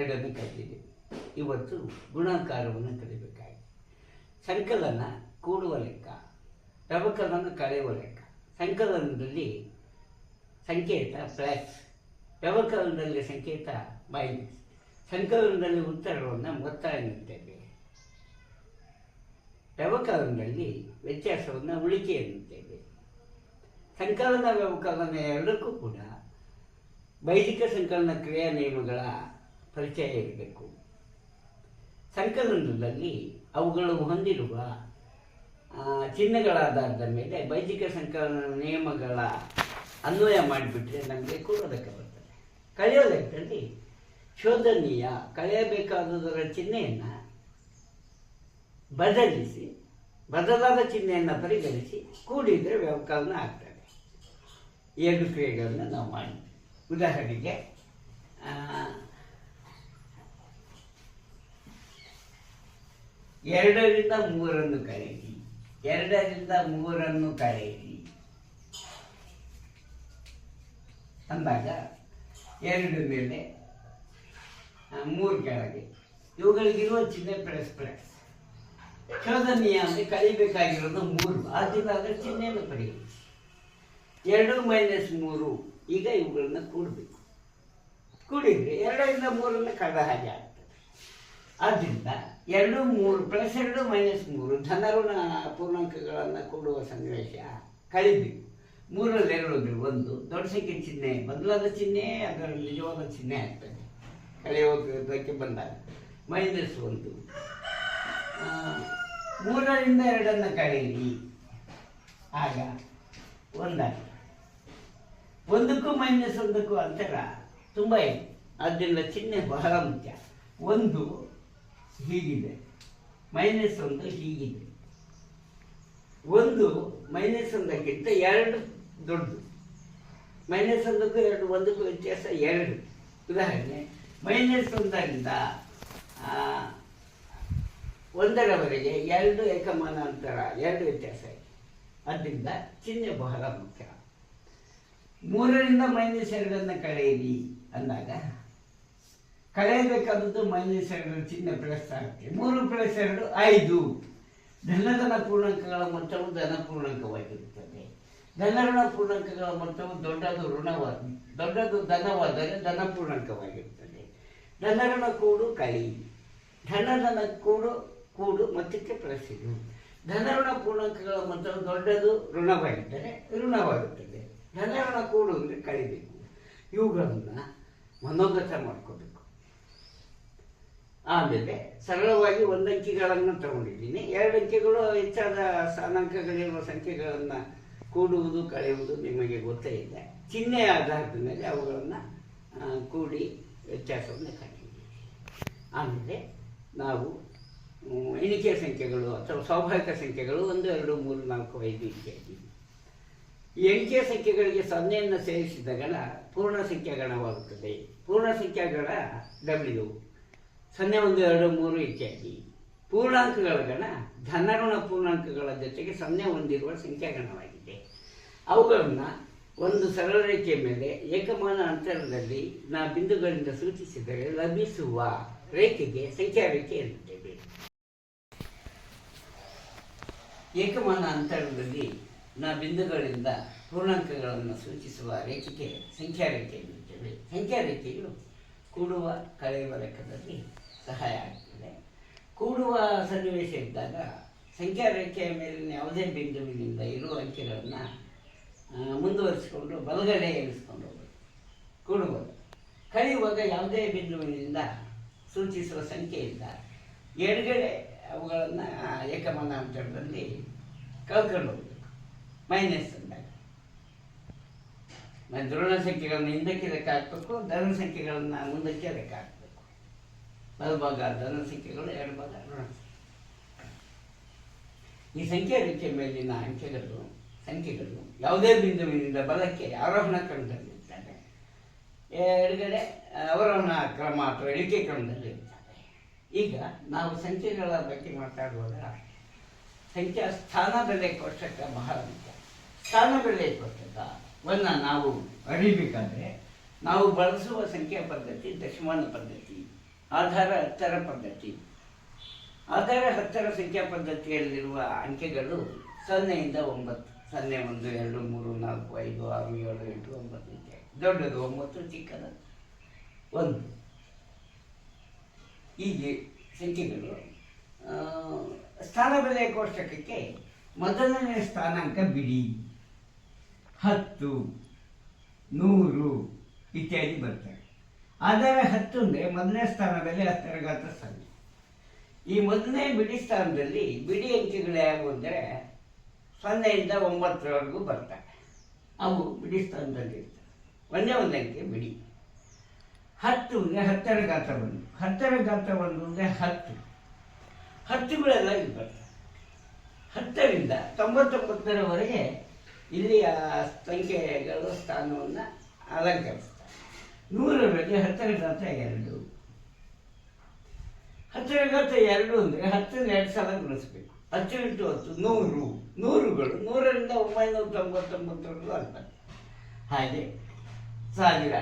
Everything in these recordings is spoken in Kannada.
ಎರಡನ್ನು ಇವತ್ತು ಗುಣಾಕಾರವನ್ನು ಕಲಿಬೇಕಾಗಿದೆ ಸಂಕಲನ ಕೂಡುವ ಲೆಕ್ಕ ವ್ಯವಕಲನ ಕಳೆಯುವ ಲೆಕ್ಕ. ಸಂಕಲನದಲ್ಲಿ ಸಂಕೇತ ಪ್ಲಸ್ ವ್ಯವಕಲನದಲ್ಲಿ ಸಂಕೇತ ಮೈನಸ್. ಸಂಕಲನದಲ್ಲಿ ಉತ್ತರವನ್ನು ಮೊತ್ತ ಎನ್ನುತ್ತೇವೆ. ವ್ಯವಕಲನದಲ್ಲಿ ವ್ಯತ್ಯಾಸವನ್ನು ಉಳಿಕೆ ಎನ್ನುತ್ತೇವೆ. ಸಂಕಲನ ವ್ಯವಕಲನ ಎರಡಕ್ಕೂ ಕೂಡ ವೈದಿಕ ಸಂಕಲನ ಕ್ರಿಯಾ ನಿಯಮಗಳ ಪರಿಚಯ ಇರಬೇಕು ಸಂಕಲನದಲ್ಲಿ ಅವುಗಳು ಹೊಂದಿರುವ ಆ, ಚಿಹ್ನೆಗಳ ಆಧಾರದ ಮೇಲೆ ವೈದಿಕ ಸಂಕಲನ ನಿಯಮಗಳ ಅನ್ವಯ ಮಾಡಿಬಿಟ್ರೆ ನಮಗೆ ಕೂಡೋದಕ್ಕೆ ಬರ್ತದೆ. ಕಳೆಯೋದಕ್ಕಲ್ಲಿ ಶೋಧನೀಯ ಕಳೆಯಬೇಕಾದುದರ ಚಿಹ್ನೆಯನ್ನು ಬದಲಿಸಿ ಬದಲಾದ ಚಿಹ್ನೆಯನ್ನು ಪರಿಗಣಿಸಿ ಕೂಡಿದರೆ ವ್ಯವಕಲನ ಆಗ್ತದೆ. ಎರಡು ಕ್ರಿಯೆಗಳನ್ನು ನಾವು ಮಾಡಿ ಉದಾಹರಣೆಗೆ ಆ, ಎರಡರಿಂದ ಮೂರನ್ನು ಕಳೆಯಿರಿ ಎರಡರಿಂದ ಮೂರನ್ನು ಕಳೆಯಿರಿ ಅಂದಾಗ ಎರಡು ಮೇಲೆ ಮೂರು ಕೆಳಗೆ. ಇವುಗಳಿಗಿರುವ ಚಿಹ್ನೆ ಪ್ಲಸ್ ಪ್ಲಸ್ ಶೋಧನೀಯ ಅಂದರೆ ಕಲಿಬೇಕಾಗಿರೋದು ಮೂರು. ಆದ್ದರಿಂದ ಚಿಹ್ನೆಯನ್ನು ಪರಿಗಣಿಸಿ ಎರಡು ಮೈನಸ್ ಮೂರು, ಈಗ ಇವುಗಳನ್ನ ಕೂಡಬೇಕು. ಕೂಡಿದರೆ ಎರಡರಿಂದ ಮೂರನ್ನು ಕಳೆದ ಹಾಗೆ ಆಗ್ತದೆ. ಆದ್ದರಿಂದ ಎರಡು ಮೂರು ಪ್ಲಸ್ ಎರಡು ಮೈನಸ್ ಮೂರು ಧನಋಣ ಪೂರ್ಣಾಂಕಗಳನ್ನು ಕೊಡುವ ಸನ್ನಿವೇಶ ಕಳಿಬೇಕು ಮೂರರಲ್ಲಿ ಎರಡು ಅಂದರೆ ಒಂದು. ದೊಡ್ಡ ಸಂಖ್ಯೆ ಚಿಹ್ನೆ ಬದಲಾದ ಚಿಹ್ನೆ ಅದರ ನಿಜವಾದ ಚಿಹ್ನೆ ಆಗ್ತದೆ. ಕಳೆಯೋದಕ್ಕೆ ಬಂದಾಗ. ಮೈನಸ್ ಒಂದು. ಮೂರರಿಂದ ಎರಡನ್ನು ಕಳೆಯಿರಿ. ಆಗ ಒಂದಾಗಿ ಒಂದಕ್ಕೂ ಮೈನಸ್ ಒಂದಕ್ಕೂ ಅಂತರ ತುಂಬ ಇದೆ. ಆದ್ದರಿಂದ ಚಿಹ್ನೆ ಬಹಳ ಮುಖ್ಯ. ಒಂದು ಹೀಗಿದೆ. ಮೈನಸ್ ಒಂದು ಹೀಗಿದೆ. ಒಂದು ಮೈನಸ್ ಒಂದಕ್ಕಿಂತ ಎರಡು ದೊಡ್ಡದು. ಮೈನಸ್ ಒಂದಕ್ಕೂ ಎರಡು, ಒಂದಕ್ಕೂ ವ್ಯತ್ಯಾಸ ಎರಡು. ಉದಾಹರಣೆ ಮೈನಸ್ ಒಂದರಿಂದ ಒಂದರವರೆಗೆ ಎರಡು ಏಕಮಾನಾಂತರ, ಎರಡು ವ್ಯತ್ಯಾಸ ಇದೆ. ಆದ್ದರಿಂದ ಚಿಹ್ನೆ ಬಹಳ ಮುಖ್ಯ. ಮೂರರಿಂದ ಮೈನಸ್ ಎರಡನ್ನು ಕಳೆಯಿರಿ ಅಂದಾಗ ಕಳೆಯಬೇಕಾದದ್ದು ಮೈನಸ್ ಎರಡು ಚಿಹ್ನೆ ಪ್ಲಸ್ ಆಗುತ್ತೆ. ಮೂರು ಪ್ಲಸ್ ಎರಡು ಐದು. ಧನಧನ ಪೂರ್ಣಾಂಕಗಳ ಮೊತ್ತವು ಧನ ಪೂರ್ಣಾಂಕವಾಗಿರುತ್ತದೆ. ಧನಋಣ ಪೂರ್ಣಾಂಕಗಳ ಮೊತ್ತವು ದೊಡ್ಡದು ಋಣವಾದ ದೊಡ್ಡದು ಧನವಾದರೆ ಧನ ಪೂರ್ಣಾಂಕವಾಗಿರುತ್ತದೆ. ಧನಋಣ ಕೂಡು ಕಳಿ ಧನಧನ ಕೂಡು ಕೂಡು ಮೊತ್ತಕ್ಕೆ ಪ್ಲಸ್ ಇದು. ಧನಋಣ ಪೂರ್ಣಾಂಕಗಳ ಮೊತ್ತವು ದೊಡ್ಡದು ಋಣವಾಗಿದ್ದರೆ ಋಣವಾಗುತ್ತದೆ. ಧನಋಣ ಕೂಡು ಅಂದರೆ ಕಳಿಬೇಕು ಇವುಗಳನ್ನು ಮನೋಗತ ಮಾಡ್ಕೋಬೇಕು. ಆಮೇಲೆ ಸರಳವಾಗಿ ಒಂದಂಕಿಗಳನ್ನು ತಗೊಂಡಿದ್ದೀನಿ. ಎರಡು ಅಂಕಿಗಳು ಹೆಚ್ಚಾದ ಸ್ಥಾನಾಂಕಗಳಿರುವ ಸಂಖ್ಯೆಗಳನ್ನು ಕೂಡುವುದು, ಕಳೆಯುವುದು ನಿಮಗೆ ಗೊತ್ತೇ ಇದೆ ಚಿಹ್ನೆ ಆಧಾರದ ಮೇಲೆ ಅವುಗಳನ್ನು ಕೂಡಿ ವ್ಯತ್ಯಾಸವನ್ನು ಕಂಡಿದ್ದೀವಿ. ಆಮೇಲೆ ನಾವು ಎಣಿಕೆ ಸಂಖ್ಯೆಗಳು ಅಥವಾ ಸ್ವಾಭಾವಿಕ ಸಂಖ್ಯೆಗಳು ಒಂದು, ಎರಡು, ಮೂರು, ನಾಲ್ಕು, ಐದು ಇತ್ಯಾದಿ. ಎಣಿಕೆ ಸಂಖ್ಯೆಗಳಿಗೆ ಸೊನ್ನೆಯನ್ನು ಸೇರಿಸಿದ ಗಣ ಪೂರ್ಣ ಸಂಖ್ಯಾ ಗಣವಾಗುತ್ತದೆ ಪೂರ್ಣ ಸಂಖ್ಯಾ ಗಣ ಡಬ್ಲ್ಯೂ ಸೊನ್ನೆ, ಒಂದು, ಎರಡು, ಮೂರು ಇತ್ಯಾದಿ. ಪೂರ್ಣಾಂಕಗಳ ಗಣ ಧನಋಣ ಪೂರ್ಣಾಂಕಗಳ ಜೊತೆಗೆ ಸೊನ್ನೆ ಹೊಂದಿರುವ ಸಂಖ್ಯಾಗಣವಾಗಿದೆ. ಅವುಗಳನ್ನು ಒಂದು ಸರಳ ರೇಖೆಯ ಮೇಲೆ ಏಕಮಾನ ಅಂತರದಲ್ಲಿ ನಾ ಬಿಂದುಗಳಿಂದ ಸೂಚಿಸಿದರೆ ಲಭಿಸುವ ರೇಖೆಗೆ ಸಂಖ್ಯಾ ರೇಖೆ ಎನ್ನುತ್ತೇವೆ. ಏಕಮಾನ ಅಂತರದಲ್ಲಿ ನಾ ಬಿಂದುಗಳಿಂದ ಪೂರ್ಣಾಂಕಗಳನ್ನು ಸೂಚಿಸುವ ರೇಖೆಗೆ ಸಂಖ್ಯಾ ರೇಖೆ ಎನ್ನುತ್ತೇವೆ. ಸಂಖ್ಯಾ ರೇಖೆಯು ಕೂಡುವ ಕಳೆಯುವ ಲೆಕ್ಕದಲ್ಲಿ ಸಹಾಯ ಆಗ್ತದೆ. ಕೂಡುವ ಸನ್ನಿವೇಶ ಇದ್ದಾಗ ಸಂಖ್ಯಾ ರೇಖೆಯ ಮೇಲಿನ ಯಾವುದೇ ಬಿಂದುವಿನಿಂದ ಇರುವ ಅಂಕೆಗಳನ್ನು ಮುಂದುವರಿಸಿಕೊಂಡು ಬಲಗಡೆ ಎಣಿಸ್ಕೊಂಡು ಹೋಗ್ಬೋದು ಕೂಡುವುದು ಕಳೆಯುವಾಗ ಯಾವುದೇ ಬಿಂದುವಿನಿಂದ ಸೂಚಿಸುವ ಸಂಖ್ಯೆಯಿಂದ ಎಡಗಡೆ ಅವುಗಳನ್ನು ಏಕಮಾನ ಅಂತರದಲ್ಲಿ ಕಳ್ಕೊಂಡು ಹೋಗ್ಬೇಕು. ಮೈನಸ್ ಅಂದಾಗ. ಧೃಣ ಸಂಖ್ಯೆಗಳನ್ನು ಹಿಂದಕ್ಕೆ ಲೆಕ್ಕ ಹಾಕಬೇಕು ಧನ ಸಂಖ್ಯೆಗಳನ್ನು ಮುಂದಕ್ಕೆ ಲೆಕ್ಕ ಹಾಕಬೇಕು. ಬಲಭಾಗ ಧನ ಸಂಖ್ಯೆಗಳು ಎರಡು ಭಾಗ ಈ ಸಂಖ್ಯೆ ರೇಖೆ ಮೇಲಿನ ಅಂಕೆಗಳು, ಸಂಖ್ಯೆಗಳು ಯಾವುದೇ ಬಿಂದುವಿನಿಂದ ಬಲಕ್ಕೆ ಆರೋಹಣ ಕ್ರಮದಲ್ಲಿರ್ತವೆ. ಎಡಗಡೆ ಅವರೋಹಣ ಕ್ರಮ ಅಥವಾ ಇಳಿಕೆ ಕ್ರಮದಲ್ಲಿರ್ತವೆ. ಈಗ ನಾವು ಸಂಖ್ಯೆಗಳ ಬಗ್ಗೆ ಮಾತಾಡುವಾಗ ಸಂಖ್ಯಾ ಸ್ಥಾನ ಬೆಲೆ ಕೋಷ್ಟಕ ಬಹಳ ಮುಖ್ಯ. ಸ್ಥಾನ ಬೆಲೆ ಕೋಷ್ಟಕವನ್ನು ನಾವು ಅರಿಬೇಕಾದ್ರೆ ನಾವು ಬಳಸುವ ಸಂಖ್ಯಾ ಪದ್ಧತಿ, ದಶಮಾನ ಪದ್ಧತಿ. ಆಧಾರ ಹತ್ತರ ಪದ್ಧತಿ. ಆಧಾರ ಹತ್ತರ ಸಂಖ್ಯಾ ಪದ್ಧತಿಯಲ್ಲಿರುವ ಅಂಕೆಗಳು ಸೊನ್ನೆಯಿಂದ ಒಂಬತ್ತು, ಸೊನ್ನೆ ಒಂದು, ಎರಡು, ಮೂರು, ನಾಲ್ಕು, ಐದು, ಆರು, ಏಳು, ಎಂಟು, ಒಂಬತ್ತು ದೊಡ್ಡದು ಒಂಬತ್ತು, ಚಿಕ್ಕದು ಒಂದು. ಹೀಗೆ ಸಂಖ್ಯೆಗಳು ಸ್ಥಾನ ಬೆಲೆ ಕೋಷ್ಟಕಕ್ಕೆ ಮೊದಲನೇ ಸ್ಥಾನಾಂಕ ಬಿಡಿ. ಹತ್ತು, ನೂರು ಇತ್ಯಾದಿ ಬರ್ತವೆ ಆದರೆ ಹತ್ತೊಂದೇ ಮೊದಲನೇ ಸ್ಥಾನದಲ್ಲಿ ಹತ್ತರ ಘಾತ ಸೊನ್ನೆ ಈ ಮೊದಲನೇ ಬಿಡಿ ಸ್ಥಾನದಲ್ಲಿ ಬಿಡಿ ಅಂಕಿಗಳೇ ಯಾವುವು ಅಂದರೆ ಸೊನ್ನೆಯಿಂದ ಒಂಬತ್ತರವರೆಗೂ ಬರ್ತವೆ ಅವು ಬಿಡಿ ಸ್ಥಾನದಲ್ಲಿ ಇರ್ತವೆ ಒಂದೇ ಒಂದು ಅಂಕೆ ಬಿಡಿ. ಹತ್ತು ಅಂದರೆ ಹತ್ತರ ಗಾತ್ರ ಒಂದು. ಹತ್ತರ ಗಾತ್ರ ಒಂದು ಅಂದರೆ ಹತ್ತು. ಹತ್ತುಗಳೆಲ್ಲ ಇಲ್ಲಿ ಬರ್ತವೆ ಹತ್ತರಿಂದ ತೊಂಬತ್ತೊಂಬತ್ತರವರೆಗೆ ಇಲ್ಲಿ ಆ ಸಂಖ್ಯೆಗಳು ಸ್ಥಾನವನ್ನು ಅಲಂಕರಿಸ್ತವೆ ನೂರರಲ್ಲಿ ಹತ್ತರ ಘಾತ ಎರಡು. ಹತ್ತರ ಘಾತ ಎರಡು ಅಂದರೆ ಹತ್ತನ್ನು ಎರಡು ಸಲ ಗುಣಿಸ್ಬೇಕು. ಹತ್ತು ಇಂಟು ಹತ್ತು, ನೂರು. ನೂರುಗಳು, ನೂರರಿಂದ ಒಂಬೈನೂರ ತೊಂಬತ್ತೊಂಬತ್ತರಲ್ಲೂ ಅಂತ ಹಾಗೆ ಸಾವಿರ,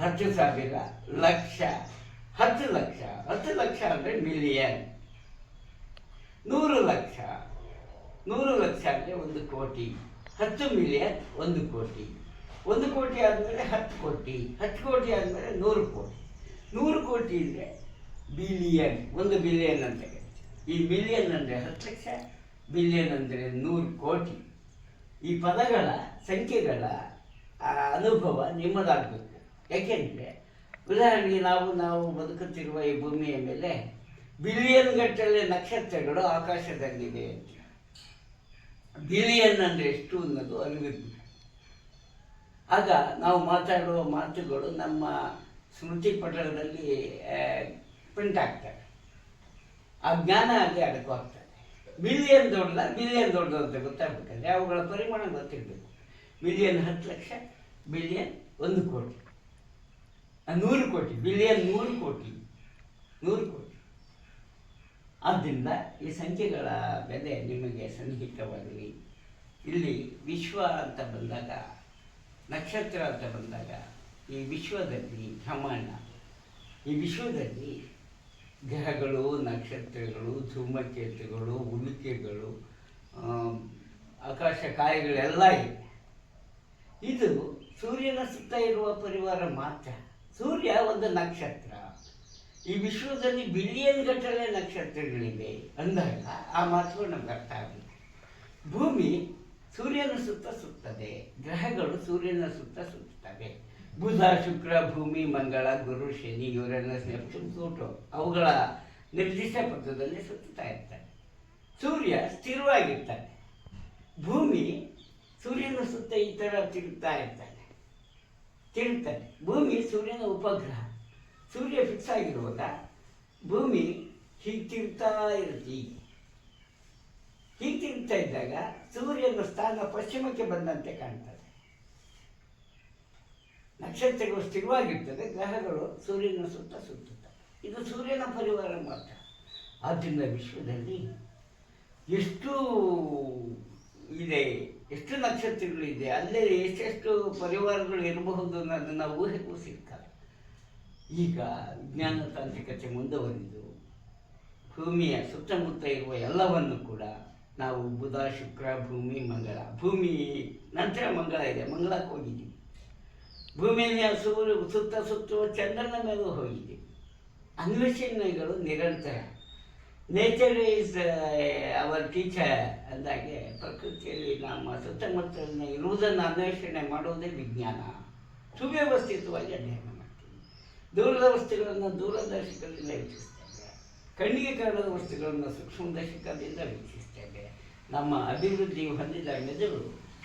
ಹತ್ತು ಸಾವಿರ, ಲಕ್ಷ, ಹತ್ತು ಲಕ್ಷ ಹತ್ತು ಲಕ್ಷ ಅಂದರೆ ಮಿಲಿಯನ್ ನೂರು ಲಕ್ಷ ನೂರು ಲಕ್ಷ ಅಂದರೆ ಒಂದು ಕೋಟಿ, ಹತ್ತು ಮಿಲಿಯನ್ ಒಂದು ಕೋಟಿ. ಒಂದು ಕೋಟಿ ಆದಮೇಲೆ ಹತ್ತು ಕೋಟಿ ಹತ್ತು ಕೋಟಿ ಆದಮೇಲೆ ನೂರು ಕೋಟಿ. ನೂರು ಕೋಟಿ ಅಂದರೆ ಬಿಲಿಯನ್ ಒಂದು ಬಿಲಿಯನ್ ಅಂತ ಈ ಮಿಲಿಯನ್ ಅಂದರೆ ಹತ್ತು ಲಕ್ಷ ಬಿಲಿಯನ್ ಅಂದರೆ ನೂರು ಕೋಟಿ. ಈ ಪದಗಳ ಸಂಖ್ಯೆಗಳ ಅನುಭವ ನಿಮ್ಮದಾಗಬೇಕು. ಯಾಕೆಂದರೆ, ಉದಾಹರಣೆಗೆ ನಾವು ನಾವು ಬದುಕುತ್ತಿರುವ ಈ ಭೂಮಿಯ ಮೇಲೆ ಬಿಲಿಯನ್ ಗಟ್ಟಲೆ ನಕ್ಷತ್ರಗಳು ಆಕಾಶದಲ್ಲಿದೆ ಅಂತ. ಬಿಲಿಯನ್ ಅಂದರೆ ಎಷ್ಟು ಅನ್ನೋದು ಅರಿವಿರ್ಬೇಕು. ಆಗ ನಾವು ಮಾತಾಡುವ ಮಾತುಗಳು ನಮ್ಮ ಸ್ಮೃತಿ ಪಟಲದಲ್ಲಿ ಪ್ರಿಂಟ್ ಆಗ್ತವೆ. ಆ ಜ್ಞಾನ ಅಲ್ಲಿ ಅಡಕವಾಗ್ತದೆ ಮಿಲಿಯನ್ ದೊಡ್ಡ ಮಿಲಿಯನ್ ದೊಡ್ಡದು ಅಂತ ಗೊತ್ತಾಗಬೇಕಂದ್ರೆ ಅವುಗಳ ಪರಿಮಾಣ ಗೊತ್ತಿರಬೇಕು. ಮಿಲಿಯನ್ ಹತ್ತು ಲಕ್ಷ ಬಿಲಿಯನ್ ಒಂದು ಕೋಟಿ. ನೂರು ಕೋಟಿ ಬಿಲಿಯನ್ ನೂರು ಕೋಟಿ ನೂರು ಕೋಟಿ. ಆದ್ದರಿಂದ ಈ ಸಂಖ್ಯೆಗಳ ಬೆಲೆ ನಿಮಗೆ ಸನ್ನಿಹಿತವಾಗಲಿ ಇಲ್ಲಿ ವಿಶ್ವ ಅಂತ ಬಂದಾಗ ನಕ್ಷತ್ರ ಅಂತ ಬಂದಾಗ ಈ ವಿಶ್ವದಲ್ಲಿ ಬ್ರಹ್ಮಾಂಡ. ಈ ವಿಶ್ವದಲ್ಲಿ ಗ್ರಹಗಳು ನಕ್ಷತ್ರಗಳು ಧೂಮಕೇತುಗಳು ಉಲ್ಕೆಗಳು ಆಮ್, ಆಕಾಶ ಕಾಯಿಗಳೆಲ್ಲ ಇವೆ. ಇದು ಸೂರ್ಯನ ಸುತ್ತ ಇರುವ ಪರಿವಾರ ಮಾತ್ರ. ಸೂರ್ಯ ಒಂದು ನಕ್ಷತ್ರ. ಈ ವಿಶ್ವದಲ್ಲಿ ಬಿಲಿಯನ್ ಗಟ್ಟಲೆ ನಕ್ಷತ್ರಗಳಿವೆ ಅಂದಾಗ ಆ ಮಾತು ನಮ್ಗೆ ಅರ್ಥ ಆಗುತ್ತೆ ಭೂಮಿ ಸೂರ್ಯನ ಸುತ್ತ ಸುತ್ತದೆ, ಗ್ರಹಗಳು ಸೂರ್ಯನ ಸುತ್ತ ಸುತ್ತವೆ. ಬುಧ, ಶುಕ್ರ, ಭೂಮಿ, ಮಂಗಳ, ಗುರು, ಶನಿ, ಯುರೇನಸ್, ನೆಪ್ಚೂನ್, ಪ್ಲೂಟೋ ಅವುಗಳ ನಿರ್ದಿಷ್ಟ ಪಥದಲ್ಲಿ ಸುತ್ತುತ್ತಾ ಇರ್ತಾರೆ ಸೂರ್ಯ ಸ್ಥಿರವಾಗಿರ್ತಾನೆ ಭೂಮಿ ಸೂರ್ಯನ ಸುತ್ತ ಈ ಥರ ತಿರುಗ್ತಾ ಇರ್ತಾನೆ ತಿರುಗ್ತಾನೆ ಭೂಮಿ ಸೂರ್ಯನ ಉಪಗ್ರಹ. ಸೂರ್ಯ ಫಿಕ್ಸ್ ಆಗಿರುವಾಗ ಭೂಮಿ ಹೀಗೆ ತಿರುಗ್ತಾ ಇರುತ್ತೆ ಹೀಗೆ ತಿಂತಾ ಇದ್ದಾಗ ಸೂರ್ಯನ ಸ್ಥಾನ ಪಶ್ಚಿಮಕ್ಕೆ ಬಂದಂತೆ ಕಾಣ್ತದೆ. ನಕ್ಷತ್ರಗಳು ಸ್ಥಿರವಾಗಿರ್ತದೆ, ಗ್ರಹಗಳು ಸೂರ್ಯನ ಸುತ್ತ ಸುತ್ತುತ್ತ ಇದು ಸೂರ್ಯನ ಪರಿವಾರ ಮಾತ್ರ. ಆದ್ದರಿಂದ ವಿಶ್ವದಲ್ಲಿ ಎಷ್ಟು ಇದೆ, ಎಷ್ಟು ನಕ್ಷತ್ರಗಳು ಇದೆ, ಅಲ್ಲೇ ಎಷ್ಟೆಷ್ಟು ಪರಿವಾರಗಳು ಇರಬಹುದು ಅನ್ನೋದನ್ನು ಊಹೆಗೂ ಸಿಗ್ತವೆ ಈಗ ವಿಜ್ಞಾನ ತಾಂತ್ರಿಕತೆ ಮುಂದುವರಿದು ಭೂಮಿಯ ಸುತ್ತಮುತ್ತ ಇರುವ ಎಲ್ಲವನ್ನು ಕೂಡ ನಾವು ಬುಧ, ಶುಕ್ರ, ಭೂಮಿ, ಮಂಗಳ. ಭೂಮಿ ನಂತರ ಮಂಗಳ ಇದೆ. ಮಂಗಳಕ್ಕೆ ಹೋಗಿದ್ದೀವಿ ಭೂಮಿಯ ಸೂರ್ಯ ಸುತ್ತ ಸುತ್ತುವ ಚಂದ್ರನ ಮೇಲೆ ಹೋಗಿದ್ದೀವಿ ಅನ್ವೇಷಣೆಗಳು ನಿರಂತರ. ನೇಚರ್ ಈಸ್ ಅವರ್ ಟೀಚರ್ ಅಂದಾಗೆ ಪ್ರಕೃತಿಯಲ್ಲಿ ನಮ್ಮ ಸುತ್ತಮುತ್ತಲಿನ ಇರುವುದನ್ನು ಅನ್ವೇಷಣೆ ಮಾಡುವುದೇ ವಿಜ್ಞಾನ. ಸುವ್ಯವಸ್ಥಿತವಾಗಿ ಅಧ್ಯಯನ ಮಾಡ್ತೀವಿ. ದೂರದ ವಸ್ತುಗಳನ್ನು ದೂರದರ್ಶಕದಿಂದ ವೀಕ್ಷಿಸ್ತೇವೆ. ಕಣ್ಣಿಗೆ ಕಾಣದ ವಸ್ತುಗಳನ್ನು ಸೂಕ್ಷ್ಮದರ್ಶಕದಿಂದ ವೀಕ್ಷಿಸ್ತೇವೆ. ನಮ್ಮ ಅಭಿವೃದ್ಧಿ ಹೊಂದಿದ ಮೆದುಳು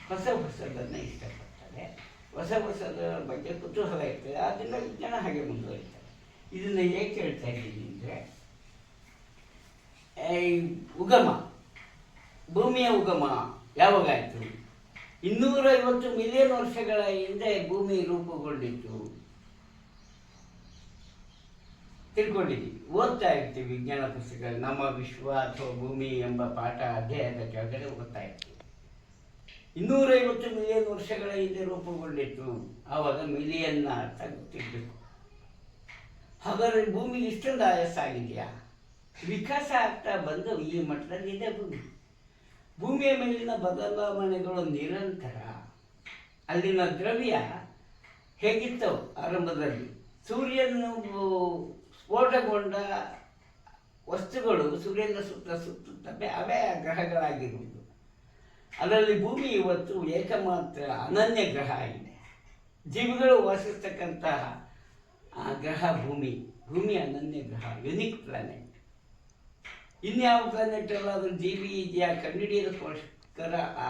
ಹೊಸ ಹೊಸದನ್ನು ಇಷ್ಟಪಡ್ತಾರೆ. ಹೊಸ ಹೊಸದ ಬಗ್ಗೆ ಕುತೂಹಲ ಇರ್ತದೆ. ಆದ್ದರಿಂದ ವಿಜ್ಞಾನ ಹಾಗೆ ಮುಂದುವರಿತಾರೆ. ಇದನ್ನು ಏಕೆ ಹೇಳ್ತಾ ಇದ್ದೀನಿ ಅಂದರೆ ಉಗಮ. ಭೂಮಿಯ ಉಗಮ ಯಾವಾಗಾಯಿತು ಇನ್ನೂರೈವತ್ತು ಮಿಲಿಯನ್ ವರ್ಷಗಳ ಹಿಂದೆ ಭೂಮಿ ರೂಪುಗೊಂಡಿತ್ತು. ತಿಳ್ಕೊಂಡಿದ್ದೀವಿ. ಓದ್ತಾ ಇರ್ತೀವಿ ವಿಜ್ಞಾನ ಪುಸ್ತಕಗಳು ನಮ್ಮ ವಿಶ್ವ ಅಥವಾ ಭೂಮಿ ಎಂಬ ಪಾಠ ಅಧ್ಯಾಯದ ಕೆಳಗಡೆ ಓದ್ತಾ ಇರ್ತೀವಿ. ಇನ್ನೂರೈವತ್ತು ಮಿಲಿಯನ್ ವರ್ಷಗಳ ಹಿಂದೆ ರೂಪುಗೊಂಡಿತ್ತು. ಆವಾಗ ಮಿಲಿಯನ್ನ ಅರ್ಥ ಗೊತ್ತಿರಬೇಕು. ಹಾಗಾದ್ರೆ ಭೂಮಿ ಇಷ್ಟೊಂದು ಆಯಸ್ಸಾಗಿದೆಯಾ? ವಿಕಾಸ ಆಗ್ತಾ ಬಂದು ಈ ಮಟ್ಟದಲ್ಲಿ ಇದೆ ಭೂಮಿ. ಭೂಮಿಯ ಮೇಲಿನ ಬದಲಾವಣೆಗಳು ನಿರಂತರ. ಅಲ್ಲಿನ ದ್ರವ್ಯ ಹೇಗಿತ್ತು ಆರಂಭದಲ್ಲಿ? ಸೂರ್ಯನು ಸ್ಫೋಟಗೊಂಡ ವಸ್ತುಗಳು ಸೂರ್ಯನ ಸುತ್ತ ಸುತ್ತುತ್ತವೆ ಅವೇ ಗ್ರಹಗಳಾಗಿರುವುದು. ಅದರಲ್ಲಿ ಭೂಮಿ ಇವತ್ತು ಏಕಮಾತ್ರ ಅನನ್ಯ ಗ್ರಹ ಆಗಿದೆ. ಜೀವಿಗಳು ವಾಸಿಸ್ತಕ್ಕಂತಹ ಗ್ರಹ ಭೂಮಿ ಭೂಮಿ ಅನನ್ಯ ಗ್ರಹ ಯುನಿಕ್ ಪ್ಲಾನೆಟ್ ಇನ್ಯಾವ ಪ್ಲಾನೆಟ್ ಎಲ್ಲಾದರೂ ಜೀವಿ ಇದೆಯಾ ಕಂಡುಹಿಡಿಯೋದಕ್ಕೋಸ್ಕರ ಆ,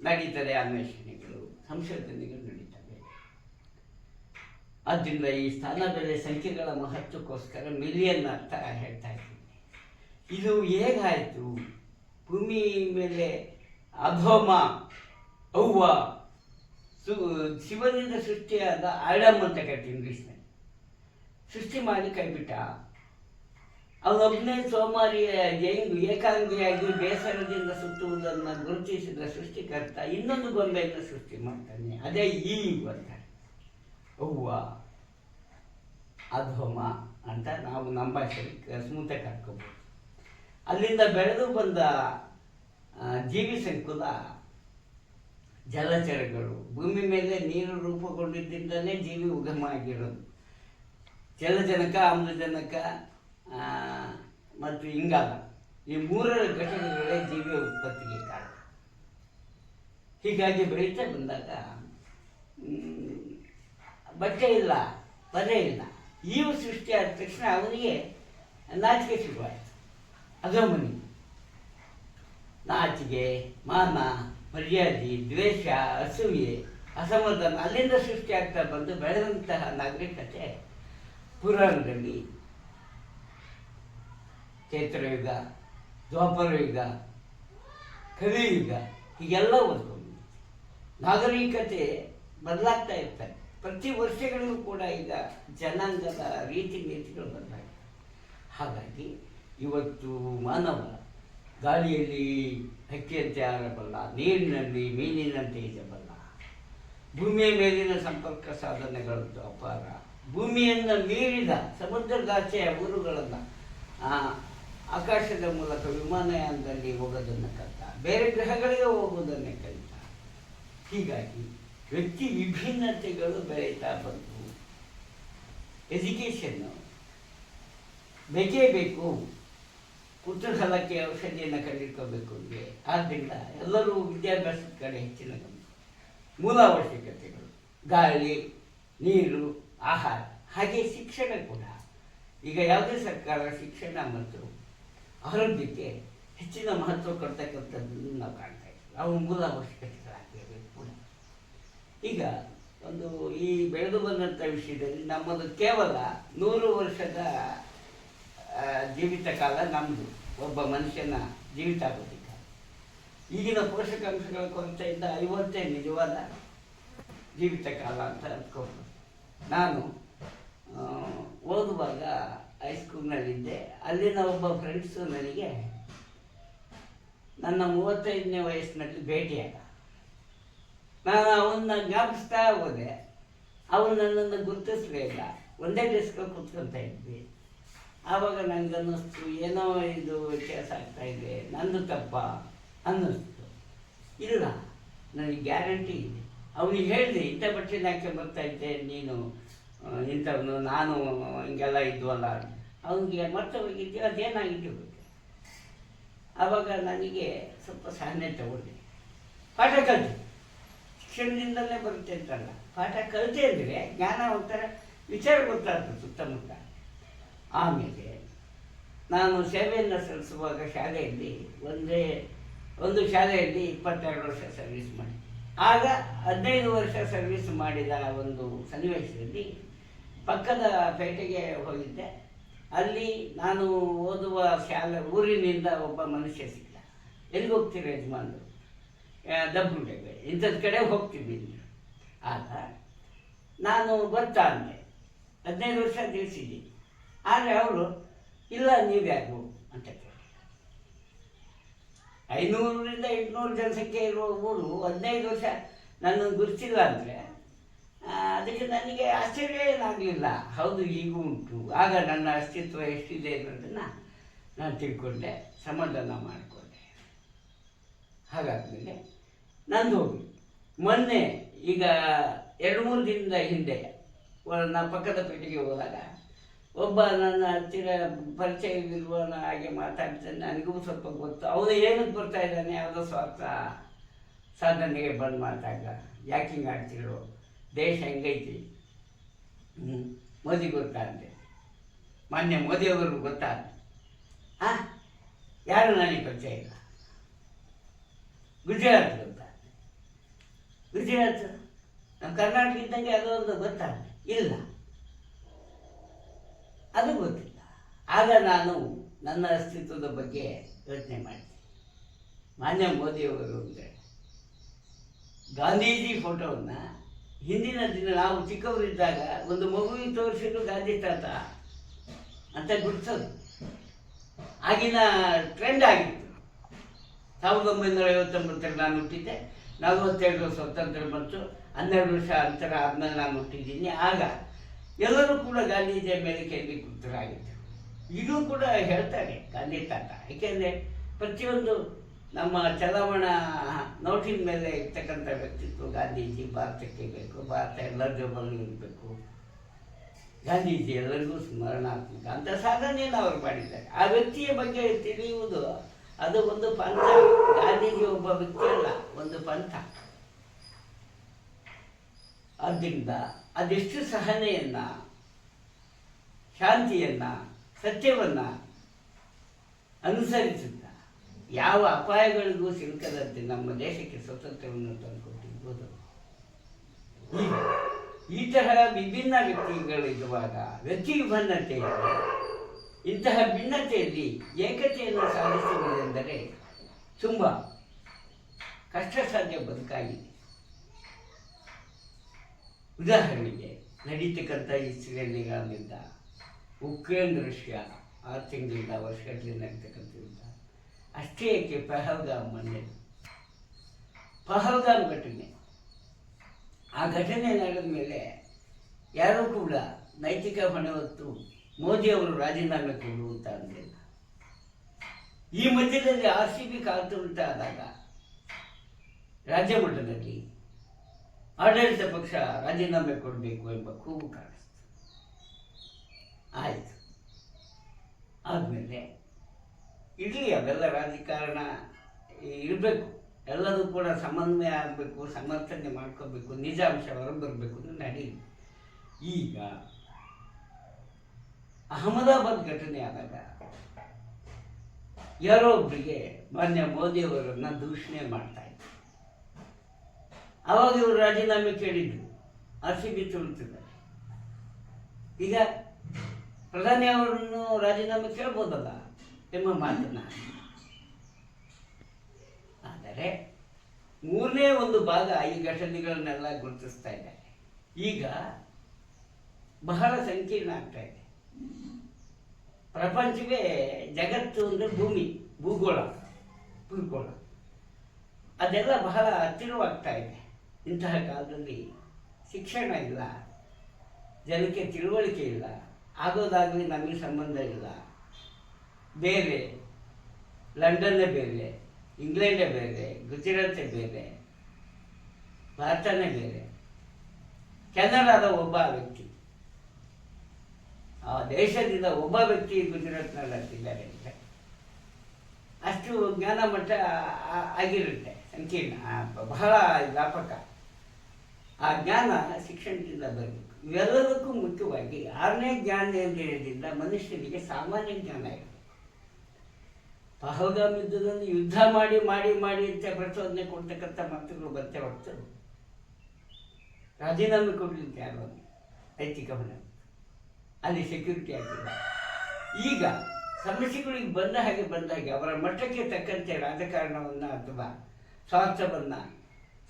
ನಡೀತದೆ ಅನ್ವೇಷಣೆಗಳು ಸಂಶೋಧನೆಗಳು ನಡೀತವೆ. ಆದ್ದರಿಂದ ಈ ಸ್ಥಾನ ಬೆಲೆ ಸಂಖ್ಯೆಗಳ ಮಹತ್ವಕ್ಕೋಸ್ಕರ ಮಿಲಿಯನ್ ಅಂತ ಹೇಳ್ತಾ ಇದ್ದೀನಿ. ಇದು ಹೇಗಾಯಿತು? ಭೂಮಿ ಮೇಲೆ ಅಧೋಮ, ಅವ್ವ, ಸು, ಶಿವನಿಂದ ಸೃಷ್ಟಿಯಾದ ಆಡಮ್ ಅಂತ ಕರಿತೀವಿ ಇಂಗ್ಲೀಷ್ನಲ್ಲಿ. ಸೃಷ್ಟಿ ಮಾಡಿ ಕೈಬಿಟ್ಟ. ಅವನೊಬ್ಬನೇ ಸೋಮಾರಿ ಹೆಂಗು ಏಕಾಂಗಿಯಾಗಿ ಬೇಸರದಿಂದ ಸುತ್ತುವುದನ್ನು ಗುರುತಿಸಿದ ಸೃಷ್ಟಿಕರ್ತ ಇನ್ನೊಂದು ಗೊಂಬೆಯನ್ನು ಸೃಷ್ಟಿ ಮಾಡ್ತಾನೆ. ಅದೇ ಈ ಅಂತಾರೆ ಅವ್ವ ಅಧೋಮ ಅಂತ ನಾವು ನಮ್ಮ ಭಾಷೆಯಲ್ಲಿ ಸ್ಮೂತೆ ಕರ್ಕೋಬೋದು. ಅಲ್ಲಿಂದ ಬೆಳೆದು ಬಂದ ಜೀವಿ ಸಂಕುಲ, ಜಲಚರಗಳು, ಭೂಮಿ ಮೇಲೆ ನೀರು ರೂಪುಗೊಂಡಿದ್ದರಿಂದಲೇ ಜೀವಿ ಉಗಮ ಆಗಿರೋದು. ಜಲಜನಕ ಆಮ್ಲಜನಕ ಮತ್ತು ಇಂಗಾಲ, ಈ ಮೂರರ ಘಟಕಗಳೇ ಜೀವಿ ಉತ್ಪತ್ತಿಗೆ ಕಾರಣ. ಹೀಗಾಗಿ ಬೆಳೀತಾ ಬಂದಾಗ ಬಟ್ಟೆ ಇಲ್ಲ ಬರೆ ಇಲ್ಲ. ಇವು ಸೃಷ್ಟಿಯಾದ ತಕ್ಷಣ ಅವನಿಗೆ ನಾಚಿಕೆ ಶುರುವಾಯಿತು. ಅಧೋಮನಿ. ನಾಚಿಕೆ, ಮಾನ, ಮರ್ಯಾದೆ, ದ್ವೇಷ, ಅಸೂಯೆ ಅಸಮಾಧಾನ ಅಲ್ಲಿಂದ ಸೃಷ್ಟಿಯಾಗ್ತಾ ಬಂದು ಬೆಳೆದಂತಹ ನಾಗರಿಕತೆ ಪುರಾಣದಲ್ಲಿ ಚೈತ್ರಯುಗ, ದ್ವಾಪರಯುಗ, ಕಲಿಯುಗ, ಹೀಗೆಲ್ಲ ಒಂದು ನಾಗರಿಕತೆ ಬದಲಾಗ್ತಾ ಇರ್ತಾರೆ ಪ್ರತಿ ವರ್ಷಗಳಿಗೂ ಕೂಡ ಈಗ ಜನಾಂಗದ ರೀತಿ ನೀತಿಗಳು ಬಂದಾಗ ಹಾಗಾಗಿ ಇವತ್ತು ಮಾನವ ಗಾಳಿಯಲ್ಲಿ ಹಕ್ಕಿಯಂತೆ ಆಗಬಲ್ಲ ನೀರಿನಲ್ಲಿ ಮೀನಿನಂತೆ ಈಜಬಲ್ಲ, ಭೂಮಿಯ ಮೇಲಿನ ಸಂಪರ್ಕ ಸಾಧನೆಗಳದ್ದು ಅಪಾರ. ಭೂಮಿಯನ್ನು ಮೀರಿದ ಸಮುದ್ರದಾಚೆಯ ಊರುಗಳನ್ನು ಆಕಾಶದ ಮೂಲಕ ವಿಮಾನಯಾನದಲ್ಲಿ ಹೋಗೋದನ್ನು ಕಲಿತ, ಬೇರೆ ಗ್ರಹಗಳಿಗೆ ಹೋಗೋದನ್ನೇ ಕಲಿತ. ಹೀಗಾಗಿ ವ್ಯಕ್ತಿ ವಿಭಿನ್ನತೆಗಳು ಬೆಳೀತಾ ಬಂತು ಎಜುಕೇಷನ್ನು ಬೇಕೇ ಬೇಕು. ಕುತೂಹಲಕ್ಕೆ ಔಷಧಿಯನ್ನು ಕಂಡಿಡ್ಕೋಬೇಕು ಅಂದರೆ ಆದ್ದರಿಂದ ಎಲ್ಲರೂ ವಿದ್ಯಾಭ್ಯಾಸದ ಕಡೆ ಹೆಚ್ಚಿನ ಗಮನ. ಮೂಲ ಅವಶ್ಯಕತೆಗಳು ಗಾಳಿ, ನೀರು, ಆಹಾರ. ಹಾಗೆ ಶಿಕ್ಷಣ ಕೂಡ. ಈಗ ಯಾವುದೇ ಸರ್ಕಾರ ಶಿಕ್ಷಣ ಮತ್ತು ಆರೋಗ್ಯಕ್ಕೆ ಹೆಚ್ಚಿನ ಮಹತ್ವ ಕೊಡ್ತಕ್ಕಂಥದ್ದನ್ನು ನಾವು ಕಾಣ್ತಾ ಇದ್ದೀವಿ. ಅವು ಮೂಲ ಅವಶ್ಯಕತೆಗಳಾಗಿವೆ ಕೂಡ ಈಗ ಒಂದು ಈ ಬೆಳೆದು ಬಂದಂಥ ವಿಷಯದಲ್ಲಿ ನಮ್ಮದು ಕೇವಲ ನೂರು ವರ್ಷದ ಜೀವಿತ ಕಾಲ ನಮ್ಮದು ಒಬ್ಬ ಮನುಷ್ಯನ ಜೀವಿತ ಕಾಲ ಈಗಿನ ಪೋಷಕಾಂಶಗಳ ಕೊರತೆಯಿಂದ ಐವತ್ತೇ ನಿಜವಾದ ಜೀವಿತ ಕಾಲ ಅಂತ ಅಂದ್ಕೊಂಡು ನಾನು ಓದುವಾಗ ಹೈಸ್ಕೂಲ್ನಲ್ಲಿದ್ದೆ ಅಲ್ಲಿನ ಒಬ್ಬ ಫ್ರೆಂಡ್ಸು ನನಗೆ ನನ್ನ ಮೂವತ್ತೈದನೇ ವಯಸ್ಸಿನಲ್ಲಿ ಭೇಟಿಯಾದ. ನಾನು ಅವನ್ನ ಜ್ಞಾಪಿಸ್ತಾ ಹೋದೆ. ಅವನು ನನ್ನನ್ನು ಗುರುತಿಸಲೇ ಒಂದೇ ಡೆಸ್ಕ ಕೂತ್ಕೊಂತ ಇದ್ವಿ. ಆವಾಗ ನನಗನ್ನಿಸ್ತು ಏನೋ ಇದು ವ್ಯತ್ಯಾಸ ಆಗ್ತಾ ಇದೆ, ನಂದು ತಪ್ಪ ಅನ್ನಿಸ್ತು. ಇಲ್ಲ, ನನಗೆ ಗ್ಯಾರಂಟಿ ಇದೆ. ಅವನಿಗೆ ಹೇಳಿದೆ, ಇಂಥ ಬಟ್ಟೆ ಯಾಕೆ ಬರ್ತಾ ಇದ್ದೆ, ನೀನು ಇಂಥವನು, ನಾನು ಹಿಂಗೆಲ್ಲ ಇದ್ವಲ್ಲ ಅವನಿಗೆ ಮತ್ತೆ ಹೋಗಿದ್ದೆ ಅದೇನಾಗಿದ್ದು ಗೊತ್ತಿಲ್ಲ ಆವಾಗ ನನಗೆ ಸ್ವಲ್ಪ ಸಹನೆ ತಗೊಂಡೆ. ಪಾಠ ಕಲಿತೆ. ಶಿಕ್ಷಣದಿಂದಲೇ ಬರುತ್ತೆ ಅಂತಲ್ಲ. ಪಾಠ ಕಲಿತೆ ಅಂದರೆ ಜ್ಞಾನ ಒಂಥರ ವಿಚಾರ ಗೊತ್ತಾಗ್ತದೆ ಸುತ್ತಮುತ್ತ. ಆಮೇಲೆ ನಾನು ಸೇವೆಯನ್ನು ಸಲ್ಲಿಸುವಾಗ ಶಾಲೆಯಲ್ಲಿ ಒಂದೇ, ಒಂದು ಶಾಲೆಯಲ್ಲಿ ಇಪ್ಪತ್ತೆರಡು ವರ್ಷ ಸರ್ವಿಸ್ ಮಾಡಿ ಆಗ ಹದಿನೈದು ವರ್ಷ ಸರ್ವಿಸ್ ಮಾಡಿದ ಒಂದು ಸನ್ನಿವೇಶದಲ್ಲಿ ಪಕ್ಕದ ಪೇಟೆಗೆ ಹೋಗಿದ್ದೆ. ಅಲ್ಲಿ ನಾನು ಓದುವ ಶಾಲೆ ಊರಿನಿಂದ ಒಬ್ಬ ಮನುಷ್ಯ ಸಿಕ್ಕ ಎಲ್ಲಿ ಹೋಗ್ತೀರ ಯಜಮಾನ್ರು? ದಬ್ಬುಂಟೆಗೆ ಇಂಥದ್ದು ಕಡೆ ಹೋಗ್ತಿದ್ದೀನಿ ಆಗ ನಾನು ಬರ್ತಾ ಅಂದೆ ಹದಿನೈದು ವರ್ಷ ತಿಳಿಸಿದ್ದೀನಿ ಆದರೆ ಅವರು, ಇಲ್ಲ, ನೀವು ಯಾರು? ಅಂತ ಕೇಳಿ ಐನೂರರಿಂದ ಎಂಟುನೂರು ಜನಸಂಖ್ಯೆ ಇರುವ ಊರು ಹದಿನೈದು ವರ್ಷ ನನ್ನನ್ನು ಗುರುತಿಲ್ಲ ಅಂದರೆ ಅದಕ್ಕೆ ನನಗೆ ಆಶ್ಚರ್ಯ ಏನಾಗಲಿಲ್ಲ. ಹೌದು ಈಗೂ ಉಂಟು. ಆಗ ನನ್ನ ಅಸ್ತಿತ್ವ ಎಷ್ಟಿದೆ ಅನ್ನೋದನ್ನು ನಾನು ತಿಳ್ಕೊಂಡೆ. ಸಮಾಧಾನ ಮಾಡಿಕೊಂಡೆ. ಹಾಗಾದ್ಮೇಲೆ ನಂದು ಹೋಗಿ. ಮೊನ್ನೆ ಈಗ ಎರಡು ಮೂರು ದಿನದ ಹಿಂದೆ ನಾನು ಪಕ್ಕದ ಪೇಟೆಗೆ ಹೋದಾಗ ಒಬ್ಬ ನನ್ನ ಹತ್ತಿರ ಪರಿಚಯವಿರುವವನ ಹಾಗೆ ಮಾತಾಡ್ತಾನೆ ನನಗೂ ಸ್ವಲ್ಪ ಗೊತ್ತು. ಅವನು ಏನಕ್ಕೆ ಬರ್ತಾ ಇದ್ದಾನೆ? ಯಾವುದೋ ಸ್ವಾರ್ಥ ಸಾಧನೆಗೆ ಬಂದು ಮಾತಾಡ ಯಾಕೆ ಹಿಂಗೆ ಆಡ್ತಿರೋ? ದೇಶ ಹೆಂಗೈತಿ? ಹ್ಞೂ ಮೋದಿ ಗೊತ್ತಾ ಅಂದೆ. ಮೊನ್ನೆ ಮೋದಿಯವರು ಗೊತ್ತಾ? ಹಾಂ ಯಾರು ನನಗೆ ಪರಿಚಯ ಇಲ್ಲ? ಗುಜರಾತ್ ಅಂತ ಗುಜರಾತ್ ನಮ್ಮ ಕರ್ನಾಟಕ ಇದ್ದಂಗೆ ಅದು ಒಂದು ಇಲ್ಲ. ಅದು ಗೊತ್ತಿಲ್ಲ. ಆಗ ನಾನು ನನ್ನ ಅಸ್ತಿತ್ವದ ಬಗ್ಗೆ ಯೋಚನೆ ಮಾಡಿದೆ ಮಾನ್ಯ ಮೋದಿಯವರು ಅಂದರೆ ಗಾಂಧೀಜಿ ಫೋಟೋವನ್ನು ಹಿಂದಿನ ದಿನ ನಾವು ಚಿಕ್ಕವರಿದ್ದಾಗ ಒಂದು ಮಗುವಿಗೆ ತೋರಿಸಿದ್ರು ಗಾಂಧಿ ತಾತ ಅಂತ ಗುರುತದು ಆಗಿನ ಟ್ರೆಂಡ್ ಆಗಿತ್ತು. ಸಾವಿರದ ಒಂಬೈನೂರ ಐವತ್ತೊಂಬತ್ತರಲ್ಲಿ ನಾನು ಹುಟ್ಟಿದ್ದೆ. ನಲವತ್ತೆರಡು ಸ್ವತಂತ್ರ ಬಂತು ಹನ್ನೆರಡು ವರ್ಷ ಅಂತರ ಆದಮೇಲೆ ನಾನು ಹುಟ್ಟಿದ್ದೀನಿ. ಆಗ ಎಲ್ಲರೂ ಕೂಡ ಗಾಂಧೀಜಿಯ ಮೇಲೆ ಕೇಳಿ ಕೂತರಾಗಿದ್ದರು ಇದು ಕೂಡ ಹೇಳ್ತಾರೆ ಗಾಂಧಿ ತಾತ. ಏಕೆಂದರೆ ಪ್ರತಿಯೊಂದು ನಮ್ಮ ಚಲಾವಣಾ ನೋಟಿನ ಮೇಲೆ ಇರ್ತಕ್ಕಂಥ ವ್ಯಕ್ತಿತ್ವ ಗಾಂಧೀಜಿ, ಭಾರತಕ್ಕೆ ಬೇಕು. ಭಾರತ ಎಲ್ಲರ ಜೊಬಲ್ಲಿ ಇರಬೇಕು. ಗಾಂಧೀಜಿ ಎಲ್ಲರಿಗೂ ಸ್ಮರಣಾತ್ಮಕ ಅಂತ ಸಾಧನೆಯನ್ನು ಅವರು ಮಾಡಿದ್ದಾರೆ. ಆ ವ್ಯಕ್ತಿಯ ಬಗ್ಗೆ ತಿಳಿಯುವುದು ಅದು ಒಂದು ಪಂಥ ಗಾಂಧೀಜಿ ಒಬ್ಬ ವ್ಯಕ್ತಿ ಅಲ್ಲ, ಒಂದು ಪಂಥ ಆದ್ದರಿಂದ ಅದೆಷ್ಟು ಸಹನೆಯನ್ನ, ಶಾಂತಿಯನ್ನ, ಸತ್ಯವನ್ನ ಅನುಸರಿಸುತ್ತ, ಯಾವ ಅಪಾಯಗಳಿಗೂ ಸಿಲುಕದಂತೆ ನಮ್ಮ ದೇಶಕ್ಕೆ ಸ್ವತಂತ್ರವನ್ನು ತಂದುಕೊಟ್ಟಿರ್ಬೋದು ಈ ತರಹ ವಿಭಿನ್ನ ವ್ಯಕ್ತಿಗಳಿರುವಾಗ ವ್ಯಕ್ತಿ ವಿಭಿನ್ನತೆ. ಇಂತಹ ಭಿನ್ನತೆಯಲ್ಲಿ ಏಕತೆಯನ್ನು ಸಾಧಿಸುವುದೆಂದರೆ ತುಂಬ ಕಷ್ಟ ಸಾಧ್ಯ ಬದುಕಾಗಿದೆ. ಉದಾಹರಣೆಗೆ ನಡೀತಕ್ಕಂಥ ಇರಾನ್ನಿಂದ ಉಕ್ರೇನ್ ರಷ್ಯಾ ಆರು ತಿಂಗಳಿಂದ ವರ್ಷಗಟ್ಟಲೆ ನಡೀತಕ್ಕಂಥದ್ದ ಅಷ್ಟೇ ಏಕೆ ಪಹಲ್ಗಾಮ್ ಮೊನ್ನೆ ಪಹಲ್ಗಾಮ್ ಘಟನೆ. ಆ ಘಟನೆ ನಡೆದ ಮೇಲೆ ಯಾರೂ ಕೂಡ ನೈತಿಕ ಹೊಣೆ ಹೊತ್ತು ಮೋದಿಯವರು ರಾಜೀನಾಮೆ ಕೊಡು ಅಂತ ಅಂದಿಲ್ಲ ಈ ಮಧ್ಯದಲ್ಲಿ ಆರ್ ಸಿ ಬಿ ಆದಾಗ ರಾಜ್ಯ ಮಟ್ಟದಲ್ಲಿ ಆಡಳಿತ ಪಕ್ಷ ರಾಜೀನಾಮೆ ಕೊಡಬೇಕು ಎಂಬ ಕೂಗು ಕಾಣಿಸ್ತು. ಆಯಿತು. ಆದಮೇಲೆ ಇರಲಿ, ಅವೆಲ್ಲ ರಾಜಕಾರಣ ಇರಬೇಕು. ಎಲ್ಲದೂ ಕೂಡ ಸಮನ್ವಯ ಆಗಬೇಕು, ಸಮರ್ಥನೆ ಮಾಡ್ಕೋಬೇಕು ನಿಜಾಂಶ ಹೊರಬರಬೇಕು ಅಂತ ನಡೀಲಿ. ಈಗ ಅಹಮದಾಬಾದ್ ಘಟನೆ ಆದಾಗ ಯಾರೋ ಒಬ್ಬರಿಗೆ ಮಾನ್ಯ ಮೋದಿಯವರನ್ನು ದೂಷಣೆ ಮಾಡ್ತಾ ಇದ್ರು. ಅವಾಗ ಇವರು ರಾಜೀನಾಮೆ ಕೇಳಿದ್ರು ಆರ್ ಸಿ ಬಿ ತುಳಿತಿದ್ದಾರೆ ಈಗ ಪ್ರಧಾನಿ ಅವರನ್ನು ರಾಜೀನಾಮೆ ಕೇಳ್ಬೋದಲ್ಲ ಎಂಬ ಮಾತನ್ನ. ಆದರೆ ಮೂರನೇ ಒಂದು ಭಾಗ ಈ ಘಟನೆಗಳನ್ನೆಲ್ಲ ಗುರುತಿಸ್ತಾ ಇದ್ದಾರೆ. ಈಗ ಬಹಳ ಸಂಕೀರ್ಣ ಆಗ್ತಾ ಇದೆ. ಪ್ರಪಂಚವೇ ಜಗತ್ತು ಅಂದರೆ ಭೂಮಿ, ಭೂಗೋಳ ಭೂಗೋಳ. ಅದೆಲ್ಲ ಬಹಳ ಹತ್ತಿರವಾಗ್ತಾ ಇದೆ. ಇಂತಹ ಕಾಲದಲ್ಲಿ ಶಿಕ್ಷಣ ಇಲ್ಲ, ಜನಕ್ಕೆ ತಿಳುವಳಿಕೆ ಇಲ್ಲ, ಆಗೋದಾಗಲಿ ನಮಗೆ ಸಂಬಂಧ ಇಲ್ಲ. ಬೇರೆ, ಲಂಡನ್ನೇ ಬೇರೆ, ಇಂಗ್ಲೆಂಡೇ ಬೇರೆ, ಗುಜರಾತೇ ಬೇರೆ, ಭಾರತನೇ ಬೇರೆ. ಕೆನಡಾದ ಒಬ್ಬ ವ್ಯಕ್ತಿ ಆ ದೇಶದಿಂದ ಒಬ್ಬ ವ್ಯಕ್ತಿ ಗುಜರಾತ್ನಲ್ಲಿ ಹತ್ತಿದ್ದಾರೆ ಅಷ್ಟು ಜ್ಞಾನ ಮಟ್ಟ ಆಗಿರುತ್ತೆ, ಸಂಕೀರ್ಣ ಬಹಳ ವ್ಯಾಪಕ. ಆ ಜ್ಞಾನ ಶಿಕ್ಷಣದಿಂದ ಬರಬೇಕು. ಇವೆಲ್ಲದಕ್ಕೂ ಮುಖ್ಯವಾಗಿ ಆರನೇ ಜ್ಞಾನೇಂದ್ರಿಯದಿಂದ ಮನುಷ್ಯನಿಗೆ ಸಾಮಾನ್ಯ ಜ್ಞಾನ ಇರಬೇಕು ಪಹಲ್ಗಾಮ್ ಯುದ್ಧದಲ್ಲಿ ಯುದ್ಧ ಮಾಡಿ ಮಾಡಿ ಮಾಡಿ ಅಂತ ಪ್ರಚೋದನೆ ಕೊಡ್ತಕ್ಕಂಥ ಮಾತುಗಳು ಬರ್ತೇ ಹೊರತು. ರಾಜೀನಾಮೆ ಕೊಡಲಿಕ್ಕೆ ಯಾರು ನೈತಿಕ ಹೊಣೆ ಅಲ್ಲಿ ಸೆಕ್ಯೂರಿಟಿ ಆಗಿಲ್ಲ ಈಗ ಸಮಸ್ಯೆಗಳಿಗೆ ಬಂದ ಹಾಗೆ ಬಂದ ಹಾಗೆ ಅವರ ಮಟ್ಟಕ್ಕೆ ತಕ್ಕಂತೆ ರಾಜಕಾರಣವನ್ನು ಅಥವಾ ಸ್ವಾರ್ಥವನ್ನು,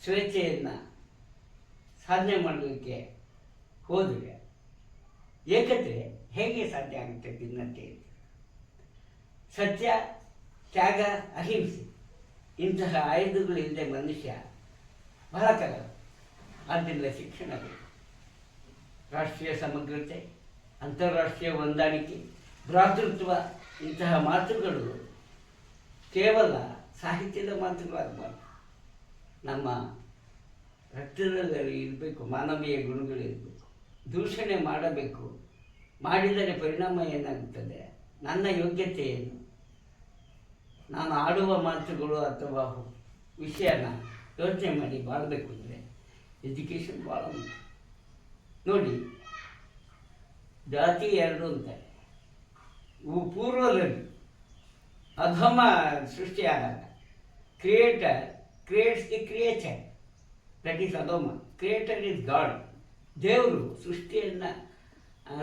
ಸ್ವೇಚ್ಛೆಯನ್ನು ಸಾಧನೆ ಮಾಡೋದಕ್ಕೆ ಹೋದರೆ ಏಕತೆ ಹೇಗೆ ಸಾಧ್ಯ ಆಗುತ್ತೆ ಭಿನ್ನತೆ? ಸತ್ಯ, ತ್ಯಾಗ, ಅಹಿಂಸೆ ಇಂತಹ ಆಯುಧಗಳಿಲ್ಲದೆ ಮನುಷ್ಯ ಬಹಳ ಕಲ. ಆದ್ದರಿಂದ ಶಿಕ್ಷಣ ರಾಷ್ಟ್ರೀಯ ಸಮಗ್ರತೆ ಅಂತಾರಾಷ್ಟ್ರೀಯ ಹೊಂದಾಣಿಕೆ, ಭ್ರಾತೃತ್ವ ಇಂತಹ ಮಾತುಗಳು ಕೇವಲ ಸಾಹಿತ್ಯದ ಮಾತುಗಳಾಗಬಾರ್ದು. ನಮ್ಮ ರಕ್ತದಲ್ಲಿ ಇರಬೇಕು, ಮಾನವೀಯ ಗುಣಗಳಿರಬೇಕು ದೂಷಣೆ ಮಾಡಬೇಕು, ಮಾಡಿದರೆ ಪರಿಣಾಮ ಏನಾಗುತ್ತದೆ? ನನ್ನ ಯೋಗ್ಯತೆ ಏನು? ನಾನು ಆಡುವ ಮಾತುಗಳು ಅಥವಾ ವಿಷಯನ ಯೋಚನೆ ಮಾಡಿ ಬಾಳಬೇಕು ಅಂದರೆ ಎಜುಕೇಷನ್ ಭಾಳ ಮುಖ್ಯ. ನೋಡಿ ಜಾತಿ ಎರಡು ಅಂತಾರೆ ಇವು ಪೂರ್ವದಲ್ಲಿ ಅಧಮ ಸೃಷ್ಟಿಯಾದಾಗ creator creates the creature. That is ಅಧಮ. ಕ್ರಿಯೇಟರ್ ಇಸ್ ಗಾಡ್ ದೇವರು ಸೃಷ್ಟಿಯನ್ನು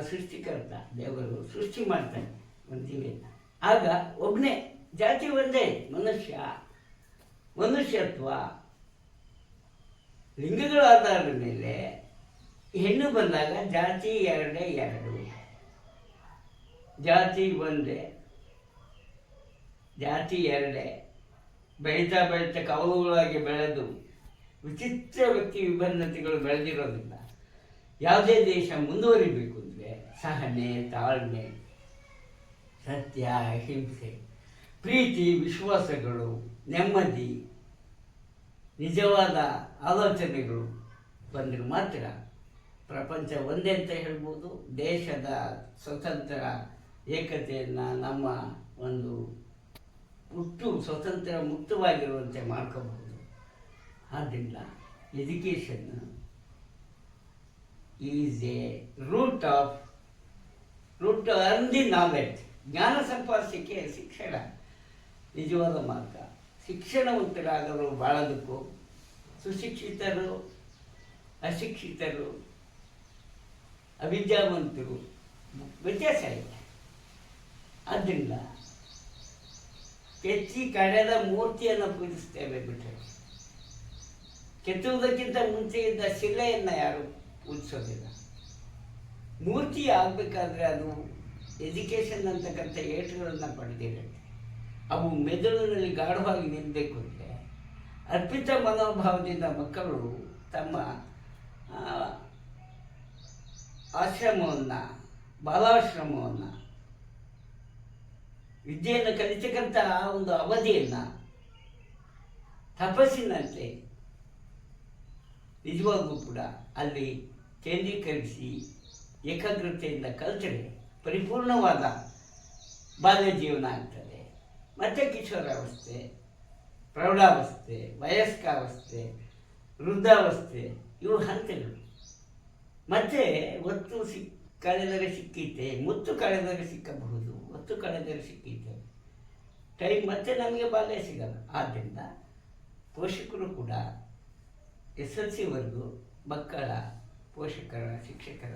ಸೃಷ್ಟಿಕರ್ತ. ದೇವರು ಸೃಷ್ಟಿ ಮಾಡ್ತಾನೆ ಒಂದು ಆಗ ಒಬ್ಬನೇ ಜಾತಿ ಒಂದೇ, ಮನುಷ್ಯ. ಮನುಷ್ಯತ್ವ ಲಿಂಗಗಳ ಆಧಾರದ ಮೇಲೆ ಹೆಣ್ಣು ಬಂದಾಗ ಜಾತಿ ಎರಡೇ ಎರಡು. ಜಾತಿ ಒಂದೇ, ಜಾತಿ ಎರಡೇ. ಬೆಳೀತಾ ಬೆಳೀತಾ ಕವಲುಗಳಾಗಿ ಬೆಳೆದು ವಿಚಿತ್ರ ವ್ಯಕ್ತಿ ವಿಭಿನ್ನತೆಗಳು ಬೆಳೆದಿರೋದಿಲ್ಲ ಯಾವುದೇ ದೇಶ ಮುಂದುವರಿಬೇಕು ಅಂದರೆ ಸಹನೆ, ತಾಳ್ಮೆ, ಸತ್ಯ, ಅಹಿಂಸೆ, ಪ್ರೀತಿ, ವಿಶ್ವಾಸಗಳು, ನೆಮ್ಮದಿ, ನಿಜವಾದ ಆಲೋಚನೆಗಳು ಬಂದರೆ ಮಾತ್ರ ಪ್ರಪಂಚ ಒಂದೇ ಅಂತ ಹೇಳ್ಬೋದು, ದೇಶದ ಸ್ವತಂತ್ರ ಏಕತೆಯನ್ನು ನಮ್ಮ ಒಂದು ಹುಟ್ಟು ಸ್ವತಂತ್ರ ಮುಕ್ತವಾಗಿರುವಂತೆ ಮಾಡ್ಕೋಬಹುದು. ಆದ್ದರಿಂದ education is a root of root to earn the knowledge ಜ್ಞಾನ ಸಂಪಾದಿಸಿಕೆ ಶಿಕ್ಷಣ ನಿಜವಾದ ಮಾರ್ಗ. ಶಿಕ್ಷಣವಂತರಾಗಲು ಬಾಳೋದಕ್ಕೂ ಸುಶಿಕ್ಷಿತರು, ಅಶಿಕ್ಷಿತರು ಅವಿದ್ಯಾವಂತರು. ವ್ಯತ್ಯಾಸ ಇದೆ ಆದ್ದರಿಂದ ಕೆಚ್ಚಿ ಕಡೆದ ಮೂರ್ತಿಯನ್ನು ಪೂಜಿಸ್ತೇವೆ ಬಿಟ್ಟರೆ ಕೆತ್ತುವುದಕ್ಕಿಂತ ಮುಂಚೆ ಇದ್ದ ಶಿಲೆಯನ್ನು ಯಾರು ಪೂಜಿಸೋದಿಲ್ಲ. ಮೂರ್ತಿ ಆಗಬೇಕಾದ್ರೆ ಅದು ಎಜುಕೇಷನ್ ಅಂತಕ್ಕಂಥ ಏಟುಗಳನ್ನು ಪಡೆದಿರುತ್ತೆ. ಅವು ಮೆದುಳಿನಲ್ಲಿ ಗಾಢವಾಗಿ ನಿಲ್ಲಬೇಕು ಅಂದರೆ ಅರ್ಪಿತ ಮನೋಭಾವದಿಂದ ಮಕ್ಕಳು ತಮ್ಮ ಆಶ್ರಮವನ್ನು, ಬಾಲಾಶ್ರಮವನ್ನು, ವಿದ್ಯೆಯನ್ನು ಕಲಿತಕ್ಕಂತಹ ಒಂದು ಅವಧಿಯನ್ನು ತಪಸ್ಸಿನಂತೆ ನಿಜವಾಗೂ ಕೂಡ ಅಲ್ಲಿ ಕೇಂದ್ರೀಕರಿಸಿ ಏಕಾಗ್ರತೆಯಿಂದ ಕಲಿತರೆ ಪರಿಪೂರ್ಣವಾದ ಬಾಲ್ಯ ಜೀವನ ಆಗ್ತದೆ. ಮತ್ತೆ ಕಿಶೋರಾವಸ್ಥೆ, ಪ್ರೌಢಾವಸ್ಥೆ, ವಯಸ್ಕಾವಸ್ಥೆ, ವೃದ್ಧಾವಸ್ಥೆ ಇವು ಹಂತಗಳು. ಮತ್ತೆ ಒತ್ತು ಸಿಕ್, ಕಳೆದರೆ ಸಿಕ್ಕೀತೆ, ಮುತ್ತು ಕಳೆದರೆ ಸಿಕ್ಕಬಹುದು, ಒತ್ತು ಕಳೆದರೆ ಸಿಕ್ಕೀತೆ. ಟೈಮ್ ಮತ್ತೆ ನಮಗೆ ಬಾಲ್ಯ ಸಿಗಲ್ಲ. ಆದ್ದರಿಂದ ಪೋಷಕರು ಕೂಡ ಎಸ್ ಎಲ್ ಸಿವರೆಗೂ ಮಕ್ಕಳ ಪೋಷಕರ, ಶಿಕ್ಷಕರ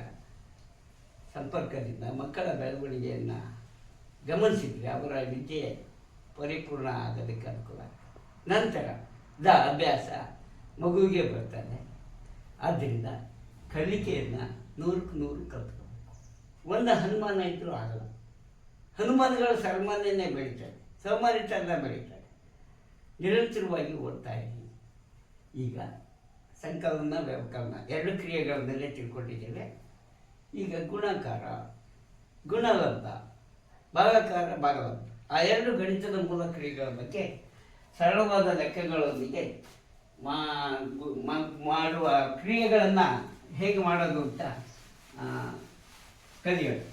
ಸಂಪರ್ಕದಿಂದ ಮಕ್ಕಳ ಬೆಳವಣಿಗೆಯನ್ನು ಗಮನಿಸಿದರೆ ಅವರ ವಿದ್ಯೆ ಪರಿಪೂರ್ಣ ಆಗೋದಕ್ಕೆ ಅನುಕೂಲ ನಂತರ ದ ಅಭ್ಯಾಸ ಮಗುವಿಗೆ ಬರ್ತಾನೆ ಆದ್ದರಿಂದ ಕಲಿಕೆಯನ್ನು ನೂರಕ್ಕೆ ನೂರು ಕಲ್ತ್ಕೋಬೇಕು ಒಂದು ಹನುಮಾನ ಇದ್ದರೂ ಆಗಲ್ಲ. ಹನುಮಾನಗಳು ಸರ್ಮಾನ್ಯನೇ ಬೆಳೀತಾರೆ ಸೋಮಾರಿತನ ಬೆಳೀತಾರೆ ನಿರಂತರವಾಗಿ ಓದ್ತಾ ಇದ್ದೀನಿ ಈಗ ಸಂಕಲನ ವ್ಯವಕಲನ ಎರಡು ಕ್ರಿಯೆಗಳ ಮೇಲೆ ತಿಳ್ಕೊಂಡಿದ್ದೇವೆ. ಈಗ ಗುಣಕಾರ, ಗುಣಲಬ್ಧ, ಭಾಗಕಾರ, ಭಾಗಲಬ್ಧ. ಆ ಎರಡು ಗಣಿತದ ಮೂಲ ಕ್ರಿಯೆಗಳ ಬಗ್ಗೆ ಸರಳವಾದ ಲೆಕ್ಕಗಳೊಂದಿಗೆ ಮಾ- ಮಾಡುವ ಕ್ರಿಯೆಗಳನ್ನು ಹೇಗೆ ಮಾಡೋದು ಅಂತ ಕಲಿಯೋದು.